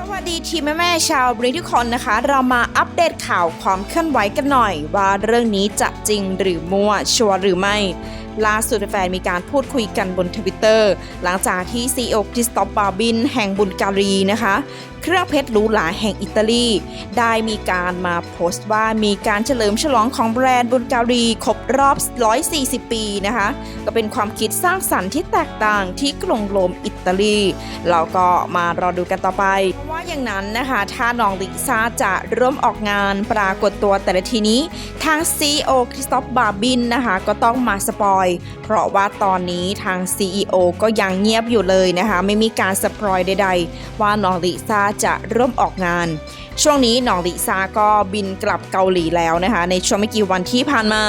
สวัสดีทีมแม่ๆชาวบริทุกคนนะคะ เรามาอัปเดตข่าวความเคลื่อนไหวกันหน่อย ว่าเรื่องนี้จะจริงหรือมั่วชัวร์หรือไม่ ล่าสุดแฟนมีการพูดคุยกันบนทวิตเตอร์หลังจากที่ CEO คริสตอฟบาบิน แห่งบุลการีนะคะ เครื่องเพชรหรูหราแห่งอิตาลี ได้มีการมาโพสต์ว่ามีการเฉลิมฉลองของแบรนด์บุลการีครบรอบ 140 ปีนะคะ ก็เป็นความคิดสร้างสรรค์ที่แตกต่างที่กรุงโรมอิตาลีเราก็มารอดูกันต่อไป ว่าอย่างนั้นนะคะ ถ้าน้องลิซ่าจะร่วมออกงานปรากฏตัวแต่ละทีนี้ ทาง CEO คริสตอฟบาบินนะคะ ก็ต้องมาสปอย เพราะว่าตอนนี้ทาง CEO ก็ยังเงียบอยู่เลยนะคะ ไม่มีการสปอยใดๆ ว่าน้องลิซ่าจะร่วมออกงาน ช่วงนี้น้องลิซ่าก็บินกลับเกาหลีแล้วนะคะ ในช่วงไม่กี่วันที่ผ่านมา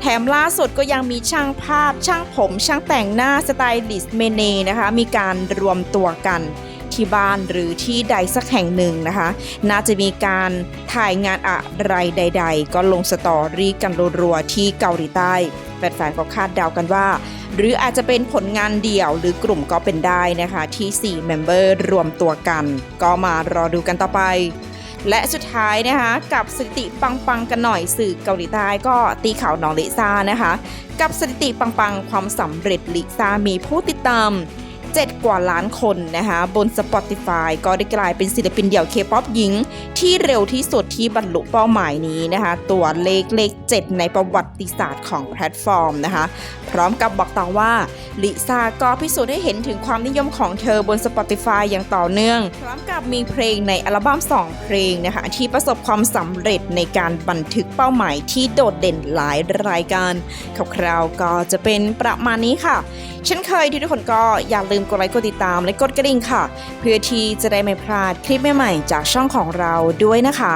แถมล่าสุดก็ยังมีช่างภาพ ช่างผม ช่างแต่งหน้าสไตลิสต์เมเนนะคะ มีการรวมตัวกัน ที่บ้านหรือที่ใดสักแห่งหนึ่งนะคะ น่าจะมีการถ่ายงานอะไรใด ๆ ก็ลงสตอรี่กันรัวๆที่เกาหลีใต้แฟนๆก็คาดเดากันว่า หรืออาจจะเป็นผลงานเดี่ยวหรือกลุ่มก็เป็นได้นะคะที่4เมมเบอร์รวมตัวกัน ก็มารอดูกันต่อไปและสุดท้ายนะคะกับสถิติปังๆกันหน่อยสื่อเกาหลีใต้ก็ตีข่าวน้องลิซ่านะคะ กับสถิติปังๆความสำเร็จลิซ่ามีผู้ติดตาม 7 กว่าล้านคนนะคะบน Spotify ก็ได้กลายเป็นศิลปินเดี่ยวเคป๊อปหญิง ที่เร็วที่สุดที่บรรลุเป้าหมายนี้นะคะ ตัวเลขเลข 7 ในประวัติศาสตร์ของแพลตฟอร์มนะคะ พร้อมกับบอกต่อว่าลิซ่าก็พิสูจน์ให้เห็นถึงความนิยมของเธอบน Spotify อย่างต่อเนื่อง พร้อมกับมีเพลงในอัลบั้ม 2 เพลงนะคะ ที่ประสบความสำเร็จในการบันทึกเป้าหมายที่โดดเด่นหลายรายการคร่าวๆก็จะเป็นประมาณนี้ค่ะ เช่นเคยที่ทุกคนก็อย่าลืลืมกดไลค์กดติดตามและกดกระดิ่งค่ะ เพื่อที่จะได้ไม่พลาดคลิปใหม่ๆจากช่องของเราด้วยนะคะ